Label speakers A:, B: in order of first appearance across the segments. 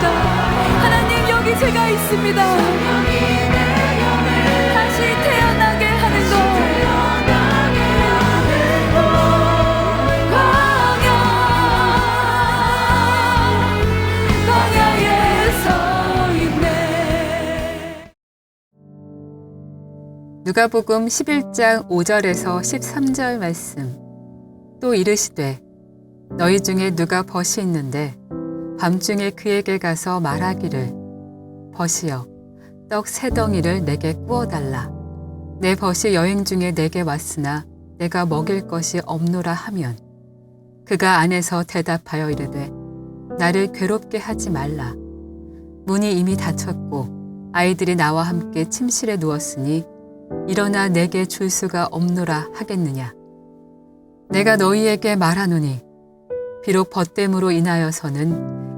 A: 있습니다. 하나님 여기 제가 있습니다. 다시 태어나게 하는 것.
B: 누가복음 11장 5절에서 13절 말씀 또 이르시되 너희 중에 누가 벗이 있는데 밤중에 그에게 가서 말하기를 벗이여 떡 세 덩이를 내게 구워달라. 내 벗이 여행 중에 내게 왔으나 내가 먹일 것이 없노라 하면 그가 안에서 대답하여 이르되 나를 괴롭게 하지 말라. 문이 이미 닫혔고 아이들이 나와 함께 침실에 누웠으니 일어나 내게 줄 수가 없노라 하겠느냐? 내가 너희에게 말하노니 비록 벗됨으로 인하여서는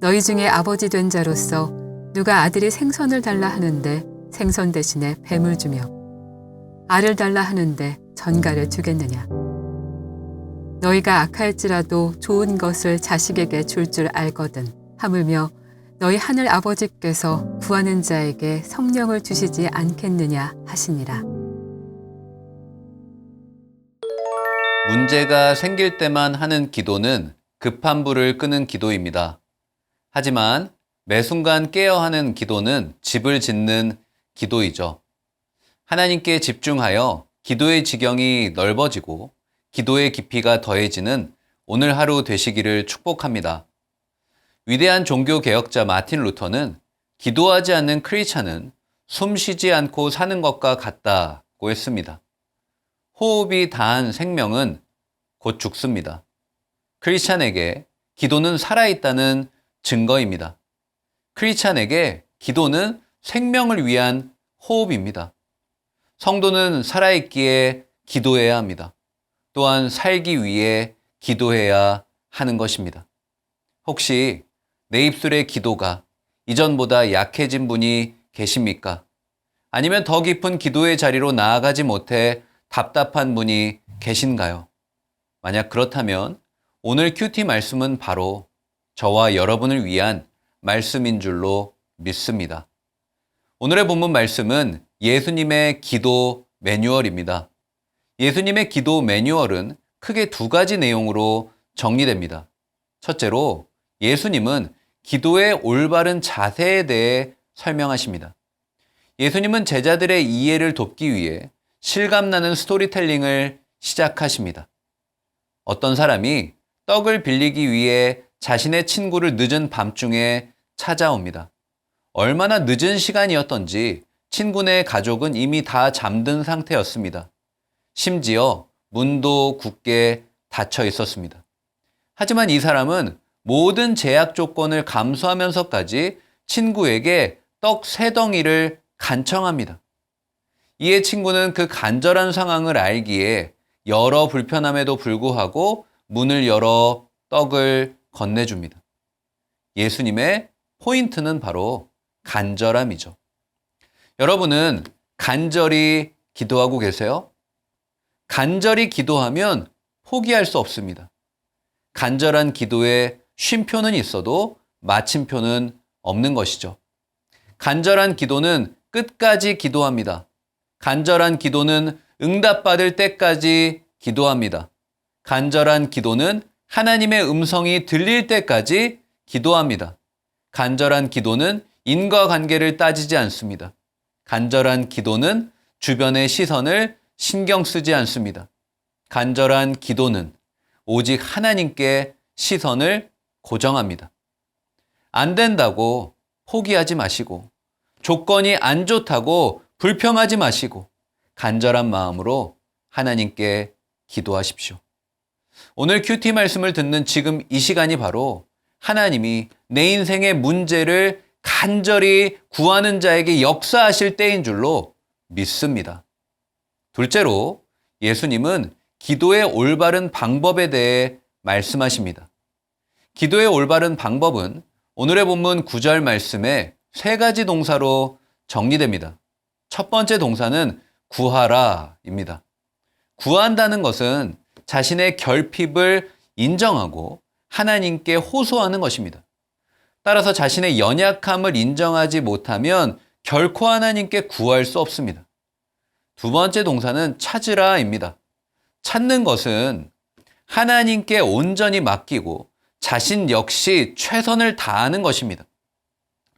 B: 너희 중에 아버지 된 자로서 누가 아들이 생선을 달라 하는데 생선 대신에 뱀을 주며 알을 달라 하는데 전갈을 주겠느냐 너희가 악할지라도 좋은 것을 자식에게 줄줄 알거든 하물며 너희 하늘 아버지께서 구하는 자에게 성령을 주시지 않겠느냐 하시니라
C: 문제가 생길 때만 하는 기도는 급한 불을 끄는 기도입니다. 하지만 매 순간 깨어 하는 기도는 집을 짓는 기도이죠. 하나님께 집중하여 기도의 지경이 넓어지고 기도의 깊이가 더해지는 오늘 하루 되시기를 축복합니다. 위대한 종교 개혁자 마틴 루터는 기도하지 않는 크리스찬은 숨 쉬지 않고 사는 것과 같다고 했습니다. 호흡이 다한 생명은 곧 죽습니다. 크리스찬에게 기도는 살아있다는 증거입니다. 크리스찬에게 기도는 생명을 위한 호흡입니다. 성도는 살아있기에 기도해야 합니다. 또한 살기 위해 기도해야 하는 것입니다. 혹시 내 입술의 기도가 이전보다 약해진 분이 계십니까? 아니면 더 깊은 기도의 자리로 나아가지 못해 답답한 분이 계신가요? 만약 그렇다면 오늘 큐티 말씀은 바로 저와 여러분을 위한 말씀인 줄로 믿습니다. 오늘의 본문 말씀은 예수님의 기도 매뉴얼입니다. 예수님의 기도 매뉴얼은 크게 두 가지 내용으로 정리됩니다. 첫째로 예수님은 기도의 올바른 자세에 대해 설명하십니다. 예수님은 제자들의 이해를 돕기 위해 실감나는 스토리텔링을 시작하십니다. 어떤 사람이 떡을 빌리기 위해 자신의 친구를 늦은 밤중에 찾아옵니다. 얼마나 늦은 시간이었던지 친구네 가족은 이미 다 잠든 상태였습니다. 심지어 문도 굳게 닫혀 있었습니다. 하지만 이 사람은 모든 제약 조건을 감수하면서까지 친구에게 떡 세 덩이를 간청합니다. 이에 친구는 그 간절한 상황을 알기에 여러 불편함에도 불구하고 문을 열어 떡을 건네줍니다. 예수님의 포인트는 바로 간절함이죠. 여러분은 간절히 기도하고 계세요? 간절히 기도하면 포기할 수 없습니다. 간절한 기도에 쉼표는 있어도 마침표는 없는 것이죠. 간절한 기도는 끝까지 기도합니다. 간절한 기도는 응답받을 때까지 기도합니다. 간절한 기도는 하나님의 음성이 들릴 때까지 기도합니다. 간절한 기도는 인과관계를 따지지 않습니다. 간절한 기도는 주변의 시선을 신경 쓰지 않습니다. 간절한 기도는 오직 하나님께 시선을 고정합니다. 안 된다고 포기하지 마시고 조건이 안 좋다고 불평하지 마시고 간절한 마음으로 하나님께 기도하십시오. 오늘 큐티 말씀을 듣는 지금 이 시간이 바로 하나님이 내 인생의 문제를 간절히 구하는 자에게 역사하실 때인 줄로 믿습니다. 둘째로 예수님은 기도의 올바른 방법에 대해 말씀하십니다. 기도의 올바른 방법은 오늘의 본문 9절 말씀에 세 가지 동사로 정리됩니다. 첫 번째 동사는 구하라입니다. 구한다는 것은 자신의 결핍을 인정하고 하나님께 호소하는 것입니다. 따라서 자신의 연약함을 인정하지 못하면 결코 하나님께 구할 수 없습니다. 두 번째 동사는 찾으라입니다. 찾는 것은 하나님께 온전히 맡기고 자신 역시 최선을 다하는 것입니다.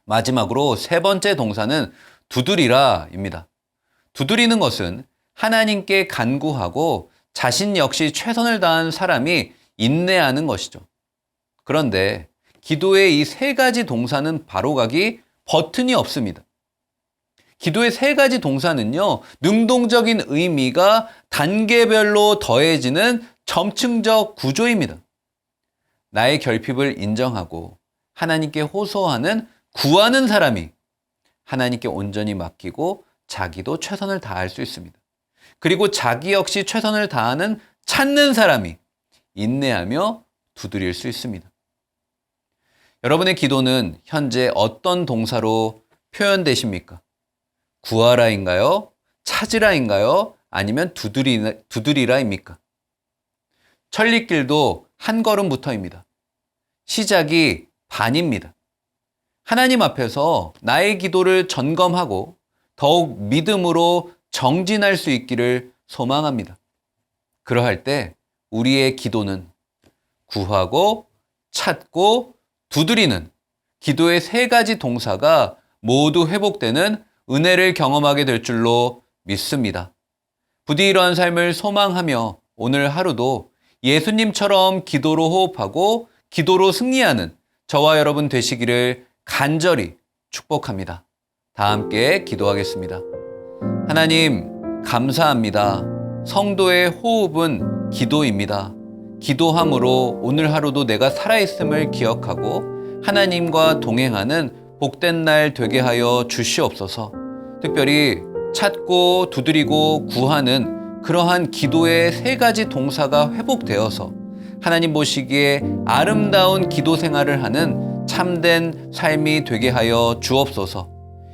C: 마지막으로 세 번째 동사는 두드리라입니다. 두드리는 것은 하나님께 간구하고 자신 역시 최선을 다한 사람이 인내하는 것이죠. 그런데 기도의 이 세 가지 동사는 바로가기 버튼이 없습니다. 기도의 세 가지 동사는요, 능동적인 의미가 단계별로 더해지는 점층적 구조입니다. 나의 결핍을 인정하고 하나님께 호소하는 구하는 사람이 하나님께 온전히 맡기고 자기도 최선을 다할 수 있습니다. 그리고 자기 역시 최선을 다하는 찾는 사람이 인내하며 두드릴 수 있습니다. 여러분의 기도는 현재 어떤 동사로 표현되십니까? 구하라인가요? 찾으라인가요? 아니면 두드리, 두드리라입니까? 천리길도 한 걸음부터입니다. 시작이 반입니다. 하나님 앞에서 나의 기도를 점검하고 더욱 믿음으로 정진할 수 있기를 소망합니다. 그러할 때 우리의 기도는 구하고 찾고 두드리는 기도의 세 가지 동사가 모두 회복되는 은혜를 경험하게 될 줄로 믿습니다. 부디 이러한 삶을 소망하며 오늘 하루도 예수님처럼 기도로 호흡하고 기도로 승리하는 저와 여러분 되시기를 간절히 축복합니다. 다 함께 기도하겠습니다. 하나님, 감사합니다. 성도의 호흡은 기도입니다. 기도함으로 오늘 하루도 내가 살아있음을 기억하고 하나님과 동행하는 복된 날 되게 하여 주시옵소서. 특별히 찾고 두드리고 구하는 그러한 기도의 세 가지 동사가 회복되어서 하나님 보시기에 아름다운 기도 생활을 하는 참된 삶이 되게 하여 주옵소서.